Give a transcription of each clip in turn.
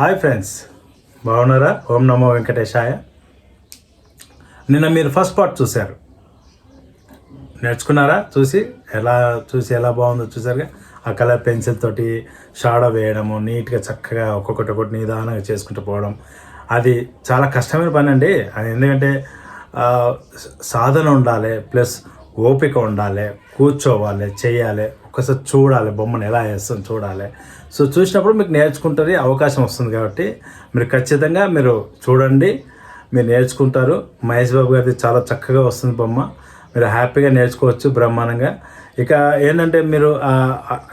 Hi friends బాగున్నారా? ఓం నమో వెంకటేశాయ. నిన్న మీరు ఫస్ట్ పార్ట్ చూశారు. నేర్చుకున్నారా? చూసి ఎలా చూసి ఎలా బాగుందో చూసారుగా? ఆ కలర్ పెన్సిల్ తోటి షాడో వేయడము నీట్గా చక్కగా ఒక్కొక్కటి ఒకటి నిదానంగా చేసుకుంటూ పోవడం. అది చాలా కష్టమైన పని అండి. అది ఎందుకంటే సాధన ఉండాలి ప్లస్ ఓపిక ఉండాలి కూర్చోవాలి చేయాలి. ఒకసారి చూడాలి బొమ్మను ఎలా వేస్తాం చూడాలి. సో చూసినప్పుడు మీకు నేర్చుకుంటుంది అవకాశం వస్తుంది కాబట్టి మీరు ఖచ్చితంగా మీరు చూడండి. మీరు నేర్చుకుంటారు. మహేష్ బాబు గారిది చాలా చక్కగా వస్తుంది బొమ్మ. మీరు హ్యాపీగా నేర్చుకోవచ్చు బ్రహ్మాండంగా. ఇక ఏంటంటే మీరు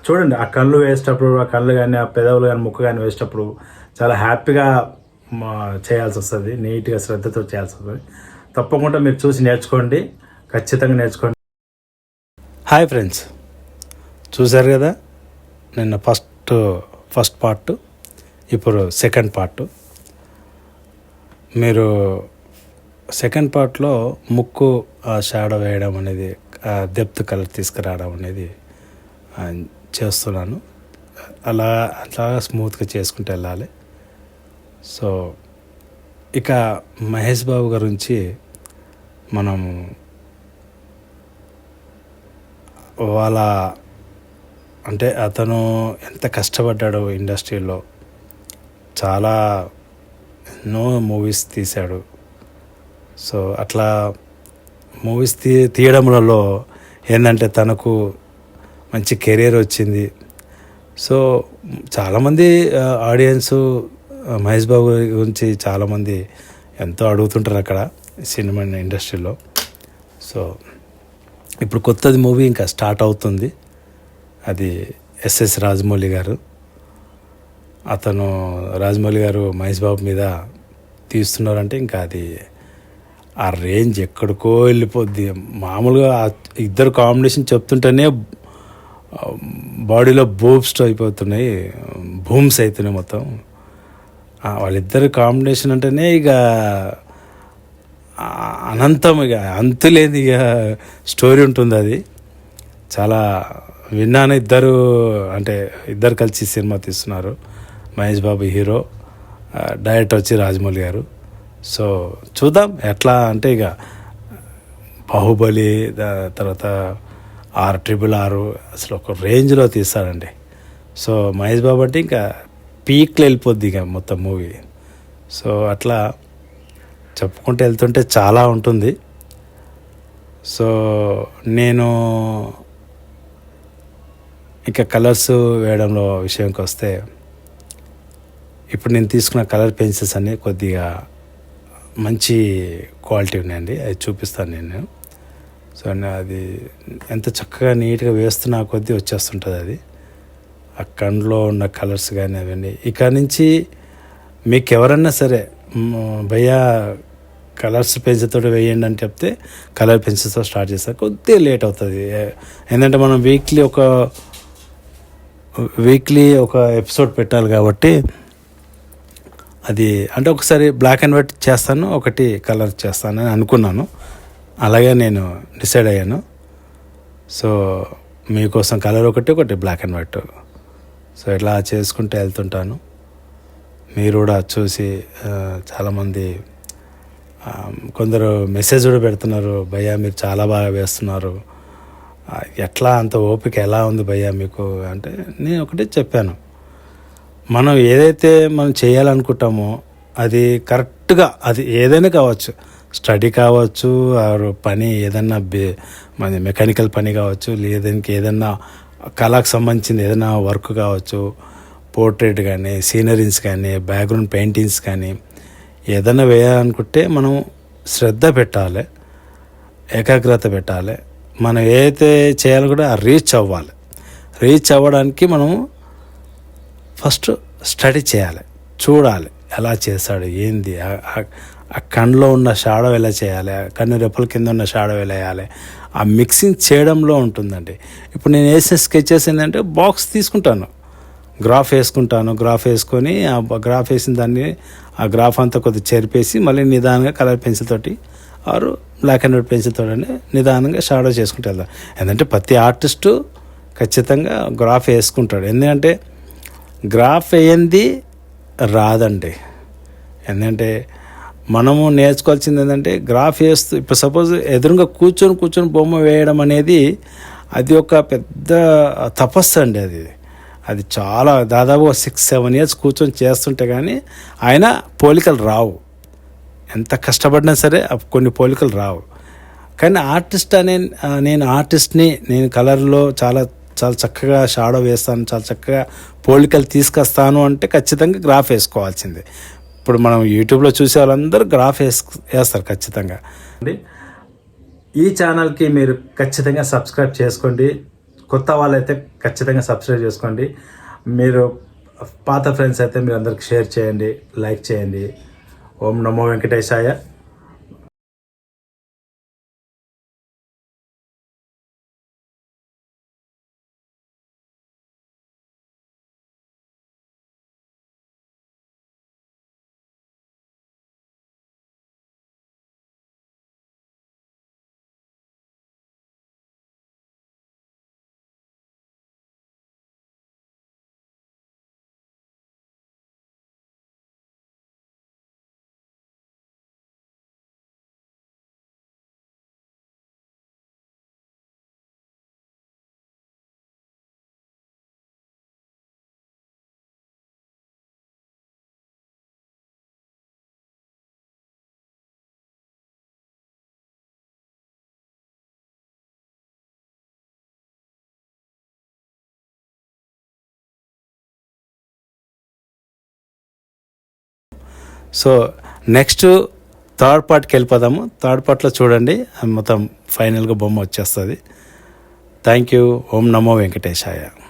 చూడండి ఆ కళ్ళు వేసేటప్పుడు ఆ కళ్ళు కానీ ఆ పెదవులు కానీ ముక్కు కానీ వేసేటప్పుడు చాలా హ్యాపీగా మా చేయాల్సి వస్తుంది. నీట్గా శ్రద్ధతో చేయాల్సి వస్తుంది. తప్పకుండా మీరు చూసి నేర్చుకోండి. ఖచ్చితంగా నేర్చుకోండి. Hi friends. చూశారు కదా? నిన్న ఫస్ట్ ఫస్ట్ పార్ట్ ఇప్పుడు సెకండ్ పార్ట్. మీరు సెకండ్ పార్ట్లో ముక్కు షాడో వేయడం అనేది డెప్త్ కలర్ తీసుకురావడం అనేది చేస్తున్నాను. అలా అలా స్మూత్గా చేసుకుంటూ వెళ్ళాలి. సో ఇక మహేష్ బాబు గురించి మనం వాళ్ళ అంటే అతను ఎంత కష్టపడ్డాడో ఇండస్ట్రీలో. చాలా ఎన్నో మూవీస్ తీశాడు. సో అట్లా మూవీస్ తీ తీయడంలో ఏంటంటే తనకు మంచి కెరీర్ వచ్చింది. సో చాలామంది ఆడియన్స్ మహేష్ బాబు గురించి చాలామంది ఎంతో అడుగుతుంటారు అక్కడ సినిమా ఇండస్ట్రీలో. సో ఇప్పుడు కొత్తది మూవీ ఇంకా స్టార్ట్ అవుతుంది. అది ఎస్ఎస్ రాజమౌళి గారు. అతను రాజమౌళి గారు మహేష్ బాబు మీద తీస్తున్నారంటే ఇంకా అది ఆ రేంజ్ ఎక్కడికో వెళ్ళిపోద్ది. మామూలుగా ఇద్దరు కాంబినేషన్ చెప్తుంటేనే బాడీలో బూబ్స్ట్ అయిపోతున్నాయి. భూమ్స్ అవుతున్నాయి మొత్తం. వాళ్ళిద్దరు కాంబినేషన్ అంటేనే ఇక అనంతం ఇక అంతులేని ఇక స్టోరీ ఉంటుంది అది. చాలా విన్నాను ఇద్దరు అంటే ఇద్దరు కలిసి సినిమా తీస్తున్నారు. మహేష్ బాబు హీరో డైరెక్టర్ వచ్చి రాజమౌళి గారు. సో చూద్దాం ఎట్లా అంటే ఇక బాహుబలి తర్వాత ఆరు ట్రిపుల్ ఆరు అసలు ఒక రేంజ్లో తీస్తాడండి. సో మహేష్ బాబు అంటే ఇంకా పీక్లో వెళ్ళిపోద్ది ఇక మొత్తం మూవీ. సో అట్లా చెప్పుకుంటూ వెళ్తుంటే చాలా ఉంటుంది. సో నేను ఇక కలర్స్ వేయడంలో విషయంకి వస్తే ఇప్పుడు నేను తీసుకున్న కలర్ పెన్సిల్స్ అన్నీ కొద్దిగా మంచి క్వాలిటీ ఉన్నాయండి. అది చూపిస్తాను నేను. సో అది ఎంత చక్కగా నీట్గా వేస్తున్నా కొద్దీ వచ్చేస్తుంటుంది అది. ఆ కండ్లో ఉన్న కలర్స్ కానీ అవన్నీ. ఇక నుంచి మీకు ఎవరన్నా సరే భయ్యా కలర్స్ పెన్సిల్తో వేయండి అని చెప్తే కలర్ పెన్సిల్స్తో స్టార్ట్ చేస్తారు కొద్దిగా లేట్ అవుతుంది. ఏంటంటే మనం వీక్లీ ఒక వీక్లీ ఒక ఎపిసోడ్ పెట్టాలి కాబట్టి అది అంటే ఒకసారి బ్లాక్ అండ్ వైట్ చేస్తాను ఒకటి కలర్ చేస్తాను అని అనుకున్నాను. అలాగే నేను డిసైడ్ అయ్యాను. సో మీకోసం కలర్ ఒకటి ఒకటి బ్లాక్ అండ్ వైట్ సో ఇట్లా చేసుకుంటూ వెళ్తుంటాను. మీరు కూడా చూసి చాలామంది కొందరు మెసేజ్ కూడా పెడుతున్నారు. భయ్యా మీరు చాలా బాగా వేస్తున్నారు. ఎట్లా అంత ఓపిక ఎలా ఉంది భయ్యా మీకు అంటే నేను ఒకటే చెప్పాను. మనం ఏదైతే మనం చేయాలనుకుంటామో అది కరెక్ట్గా అది ఏదైనా కావచ్చు. స్టడీ కావచ్చు పని ఏదన్నా బే మన మెకానికల్ పని కావచ్చు లేదానికి ఏదన్నా కళకు సంబంధించింది ఏదైనా వర్క్ కావచ్చు పోర్ట్రేట్ కానీ సీనరీస్ కానీ బ్యాక్గ్రౌండ్ పెయింటింగ్స్ కానీ ఏదైనా వేయాలనుకుంటే మనం శ్రద్ధ పెట్టాలి ఏకాగ్రత పెట్టాలి మనం ఏదైతే చేయాలో కూడా రీచ్ అవ్వాలి. రీచ్ అవ్వడానికి మనం ఫస్ట్ స్టడీ చేయాలి. చూడాలి. ఎలా చేస్తాడు ఏంది? ఆ- ఆ- ఉన్న షాడో ఎలా చేయాలి? ఆ కన్ను రెప్పల కింద ఉన్న షాడో ఎలా వేయాలి? ఆ మిక్సింగ్ చేయడంలో ఉంటుందండి. ఇప్పుడు నేను వేసిన స్కెచెస్ ఏంటంటే బాక్స్ తీసుకుంటాను. గ్రాఫ్ వేసుకుంటాను. గ్రాఫ్ వేసుకొని ఆ గ్రాఫ్ వేసిన దాన్ని ఆ గ్రాఫ్ అంతా కొద్దిగా చెరిపేసి మళ్ళీ నిదానంగా కలర్ పెన్సిల్ తోటి ఆరు బ్లాక్ అండ్ వైట్ పెన్సిల్ నిదానంగా షాడో చేసుకుంటూ వెళ్దాం ఎందుకంటే ప్రతి ఆర్టిస్టు ఖచ్చితంగా గ్రాఫ్ వేసుకుంటాడు. ఎందుకంటే గ్రాఫ్ వేయంది రాదండి. ఎందుకంటే మనము నేర్చుకోవాల్సింది ఏంటంటే గ్రాఫ్ వేస్తూ ఇప్పుడు సపోజ్ ఎదురుగా కూర్చొని కూర్చొని బొమ్మ వేయడం అనేది అది ఒక పెద్ద తపస్సు అండి అది. అది చాలా దాదాపు సిక్స్ సెవెన్ ఇయర్స్ కూర్చొని చేస్తుంటే కానీ ఆయన పోలికలు రావు. ఎంత కష్టపడినా సరే కొన్ని పోలికలు రావు. కానీ ఆర్టిస్ట్ అనే నేను ఆర్టిస్ట్ని నేను కలర్లో చాలా చాలా చక్కగా షాడో వేస్తాను చాలా చక్కగా పోలికలు తీసుకొస్తాను అంటే ఖచ్చితంగా గ్రాఫ్ వేసుకోవాల్సిందే. ఇప్పుడు మనం యూట్యూబ్లో చూసే వాళ్ళందరూ గ్రాఫ్ వేసు వేస్తారు ఖచ్చితంగా. ఈ ఛానల్కి మీరు ఖచ్చితంగా సబ్స్క్రైబ్ చేసుకోండి. కొత్త వాళ్ళైతే ఖచ్చితంగా సబ్స్క్రైబ్ చేసుకోండి. మీరు పాత ఫ్రెండ్స్ అయితే మీరు అందరికి షేర్ చేయండి లైక్ చేయండి. ఓం నమో వెంకటేశాయ సో నెక్స్ట్ థర్డ్ పార్ట్కి వెళ్ళిపోదాము. థర్డ్ పార్ట్లో చూడండి మొత్తం ఫైనల్గా బొమ్మ వచ్చేస్తుంది. Thank you. Om Namo Venkatesaya.